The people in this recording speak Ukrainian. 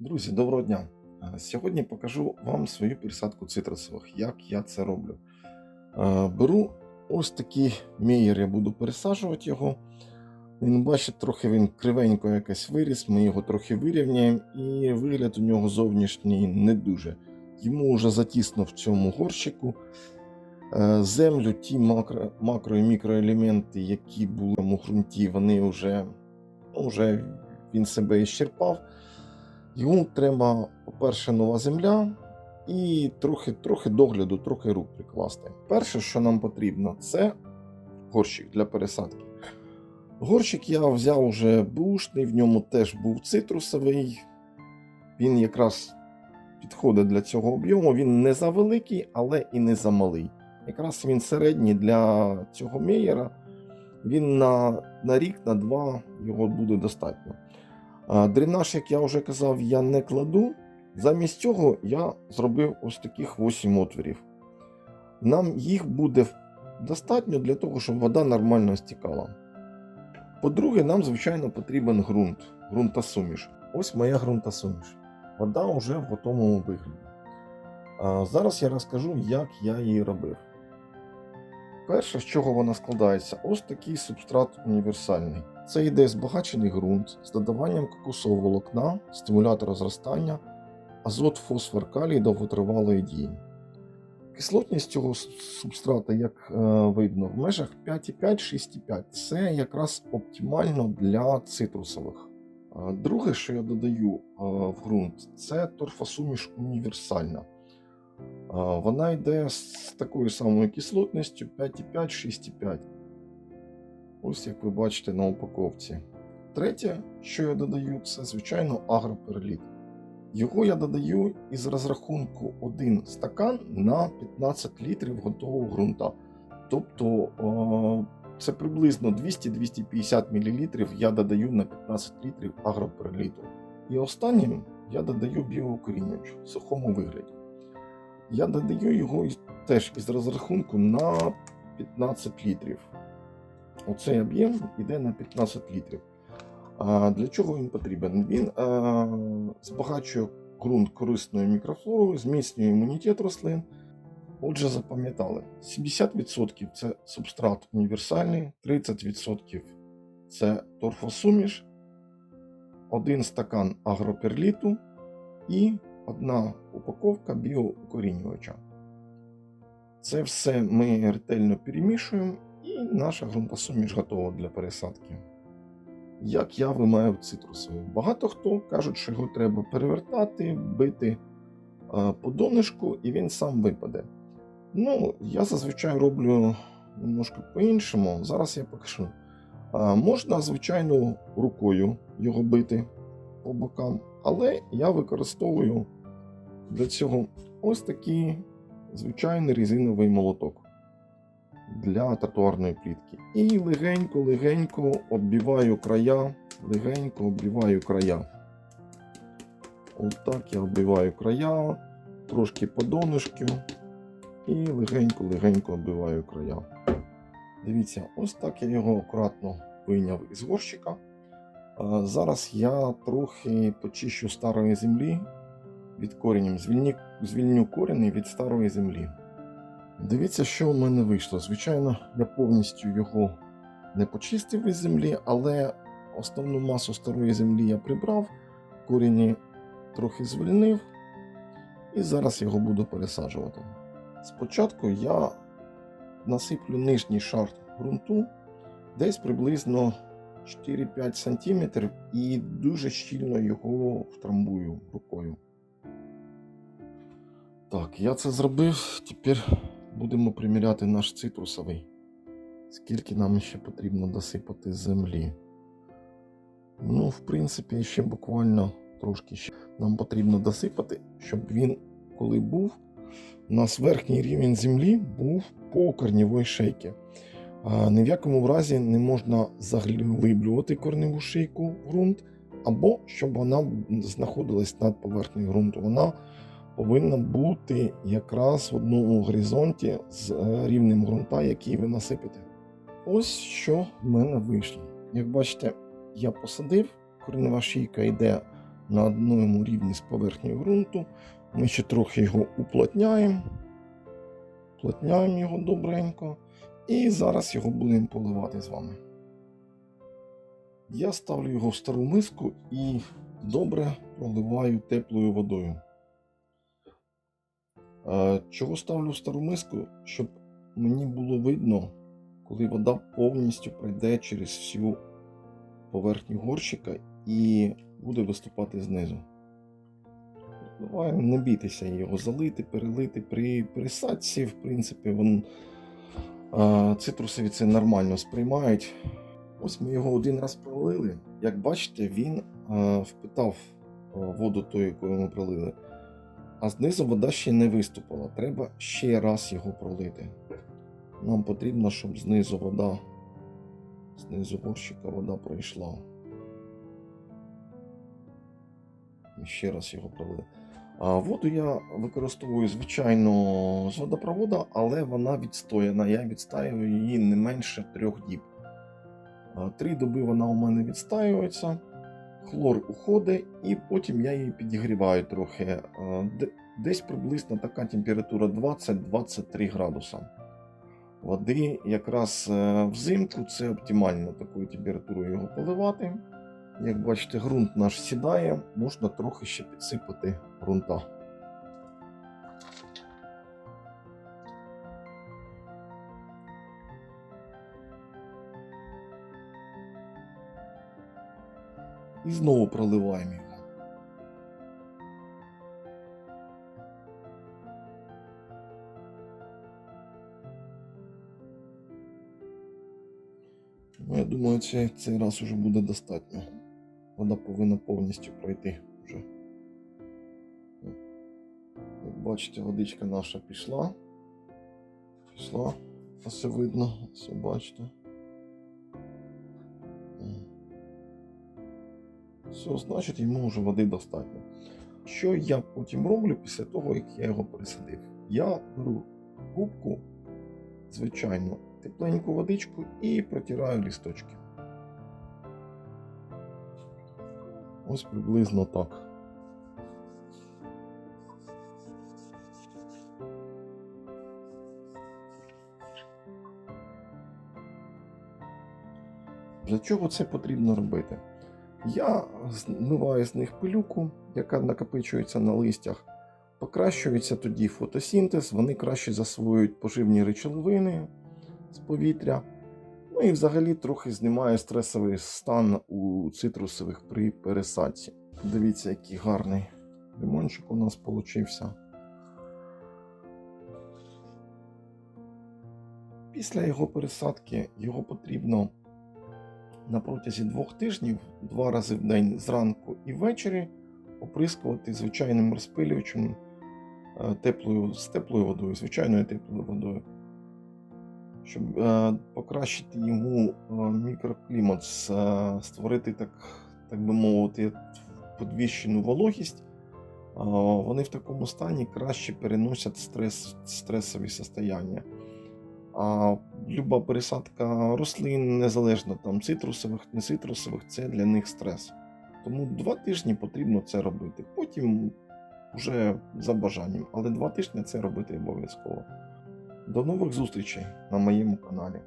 Друзі, доброго дня! Е, Сьогодні покажу вам свою пересадку цитрусових, як я це роблю. Е, Беру ось такий меєр, я буду пересаджувати його. Він бачить, трохи він кривенько якось виріс, ми його трохи вирівняємо, і вигляд у нього зовнішній не дуже. Йому вже затісно в цьому горщику. Е, Землю, ті макро, макро і мікроелементи, які були у ґрунті, вони вже, ну, вже він себе іщерпав. Йому треба, по-перше, нова земля і трохи, трохи догляду, трохи рук прикласти. Перше, що нам потрібно, це горщик для пересадки. Горщик я взяв уже бушний, в ньому теж був цитрусовий. Він якраз підходить для цього об'єму. Він не за великий, але і не за малий. Якраз він середній для цього меєра. Він на, на рік, на два його буде достатньо. Дренаж, як я вже казав, я не кладу. Замість цього я зробив ось таких 8 отворів. Нам їх буде достатньо для того, щоб вода нормально стікала. По-друге, нам, звичайно, потрібен ґрунт, ґрунтосуміш. Ось моя ґрунтосуміш. Вода вже в готовому вигляді. А зараз я розкажу, як я її робив. Перше, з чого вона складається, ось такий субстрат універсальний. Це йде збагачений ґрунт з додаванням кокосового волокна, стимулятора зростання, азот, фосфор, калій довготривалої дії. Кислотність цього субстрата, як е, видно, в межах 5,5-6,5. Це якраз оптимально для цитрусових. Е, Друге, що я додаю е, в ґрунт, це торфосуміш універсальна. Вона йде з такою самою кислотністю 5,5-6,5. Ось як ви бачите на упаковці. Третє, що я додаю, це звичайно агроперліт. Його я додаю із розрахунку 1 стакан на 15 літрів готового ґрунта. Тобто це приблизно 200-250 мл я додаю на 15 літрів агроперліту. І останнім я додаю біоукорінювач в сухому вигляді. Я додаю його теж із розрахунку на 15 літрів. Оцей об'єм йде на 15 літрів. А для чого він потрібен? Він е, збагачує ґрунт корисною мікрофлорою, зміцнює імунітет рослин. Отже, запам'ятали, 70% це субстрат універсальний, 30% це торфосуміш, один стакан агроперліту і одна упаковка біоукорінювача. Це все ми ретельно перемішуємо, і наша ґрунтосуміш готова для пересадки. Як я вимаю цитрусовий? Багато хто кажуть, що його треба перевертати, бити по донышку, і він сам випаде. Ну, я зазвичай роблю немножко по-іншому. Зараз я покажу. Можна, звичайно, рукою його бити по бокам, але я використовую для цього ось такий звичайний резиновий молоток для тротуарної плітки. І легенько-легенько оббиваю края, легенько оббиваю края. Отак я оббиваю края, трошки по донышку і легенько-легенько оббиваю края. Дивіться, ось так я його акуратно вийняв із горщика. Зараз я трохи почищу старої землі від коренів, звільню, корені від старої землі. Дивіться, що в мене вийшло. Звичайно, я повністю його не почистив із землі, але основну масу старої землі я прибрав, корені трохи звільнив, і зараз його буду пересаджувати. Спочатку я насиплю нижній шар ґрунту десь приблизно 4-5 см і дуже щільно його втрамбую рукою. Так, я це зробив. Тепер будемо приміряти наш цитрусовий. Скільки нам ще потрібно досипати землі. Ну, в принципі, ще буквально трошки ще нам потрібно досипати, щоб він, коли був, у нас верхній рівень землі був по корнівої шейки. А, ні в якому разі не можна заглиблювати корневу шийку в ґрунт, або щоб вона знаходилась над поверхнею ґрунту. Вона повинна бути якраз в одному горизонті з е, рівнем ґрунта, який ви насипите. Ось що в мене вийшло. Як бачите, я посадив, коренева шийка йде на одному рівні з поверхнею ґрунту. Ми ще трохи його уплотняємо. Уплотняємо його добренько. І зараз його будемо поливати з вами. Я ставлю його в стару миску і добре проливаю теплою водою. Чого ставлю в стару миску? Щоб мені було видно, коли вода повністю пройде через всю поверхню горщика і буде виступати знизу. Давай, не бійтеся його залити, перелити. При пересадці, в принципі, вон, цитрусові це нормально сприймають. Ось ми його один раз пролили. Як бачите, він впитав воду ту, якою ми пролили. А знизу вода ще не виступила. Треба ще раз його пролити. Нам потрібно, щоб знизу вода, знизу горщика вода пройшла. І ще раз його пролили. А воду я використовую, звичайно, з водопровода, але вона відстояна. Я відстаюю її не менше трьох діб. Три доби вона у мене відстаюється, хлор уходить, і потім я її підігріваю трохи. Десь приблизно така температура 20-23 градуса. Води якраз е, взимку це оптимально такою температурою його поливати. Як бачите, ґрунт наш сідає, можна трохи ще підсипати ґрунта. І знову проливаємо його. Ну, я думаю, цей, цей раз уже буде достатньо. Вода повинна повністю пройти вже. Як бачите, водичка наша пішла. Пішла. Все видно, все бачите. Все, значить, йому вже води достатньо. Що я потім роблю після того, як я його пересадив? Я беру губку, звичайно, тепленьку водичку і протираю лісточки. Ось приблизно так. Для чого це потрібно робити? Я змиваю з них пилюку, яка накопичується на листях. Покращується тоді фотосінтез, вони краще засвоюють поживні речовини з повітря. Ну і взагалі трохи знімає стресовий стан у цитрусових при пересадці. Дивіться, який гарний лимончик у нас получився. Після його пересадки його потрібно на протязі двох тижнів, два рази в день зранку і ввечері оприскувати звичайним розпилювачем е, теплою, з теплою водою, звичайною теплою водою. Щоб е, покращити йому е, мікроклімат, створити, так, так би мовити, подвищену вологість, вони в такому стані краще переносять стрес, стресові состояння. А люба пересадка рослин, незалежно там цитрусових, не цитрусових, це для них стрес. Тому два тижні потрібно це робити. Потім вже за бажанням, але два тижні це робити обов'язково. До нових зустрічей на моєму каналі.